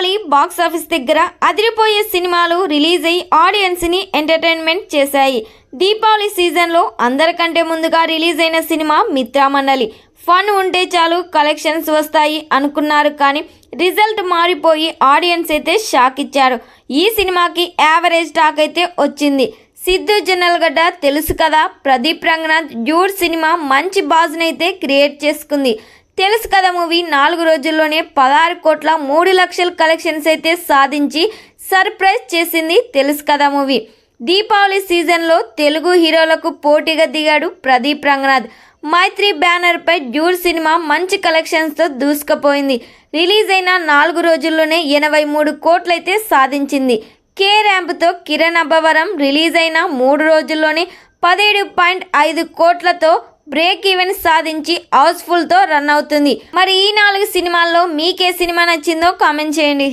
Deepavali box office దగ్గర అదిరిపోయే సినిమాలు రిలీజ్ అయ్యి ఆడియన్స్ని ఎంటర్టైన్మెంట్ చేశాయి. దీపావళి సీజన్లో అందరికంటే ముందుగా రిలీజ్ అయిన సినిమా మిత్రామండలి. ఫన్ ఉంటే చాలు కలెక్షన్స్ వస్తాయి అనుకున్నారు కానీ రిజల్ట్ మారిపోయి ఆడియన్స్ అయితే షాక్ ఇచ్చారు. ఈ సినిమాకి యావరేజ్ టాక్ అయితే వచ్చింది. సిద్ధు జనల్గడ్డ తెలుసు కదా ప్రదీప్ రంగనాథ్ డ్యూడ్ సినిమా మంచి బాజునైతే క్రియేట్ చేసుకుంది. తెలుసు కదా మూవీ. నాలుగు రోజుల్లోనే పదహారు కోట్ల మూడు లక్షల కలెక్షన్స్ అయితే సాధించి సర్ప్రైజ్ చేసింది తెలుసు కదా మూవీ. దీపావళి సీజన్లో తెలుగు హీరోలకు పోటీగా దిగాడు ప్రదీప్ రంగనాథ్. మైత్రి బ్యానర్పై డ్యూర్ సినిమా మంచి కలెక్షన్స్తో దూసుకుపోయింది. రిలీజ్ అయిన నాలుగు రోజుల్లోనే ఎనభై మూడు కోట్లయితే సాధించింది. కే ర్యాంప్తో కిరణ్ అబ్బవరం రిలీజ్ అయిన మూడు రోజుల్లోనే పదిహేడు పాయింట్ ఐదు కోట్లతో బ్రేక్ ఈవెన్ సాధించి హౌస్ఫుల్తో రన్ అవుతుంది. మరి ఈ నాలుగు సినిమాల్లో మీకే సినిమా నచ్చిందో కామెంట్ చేయండి.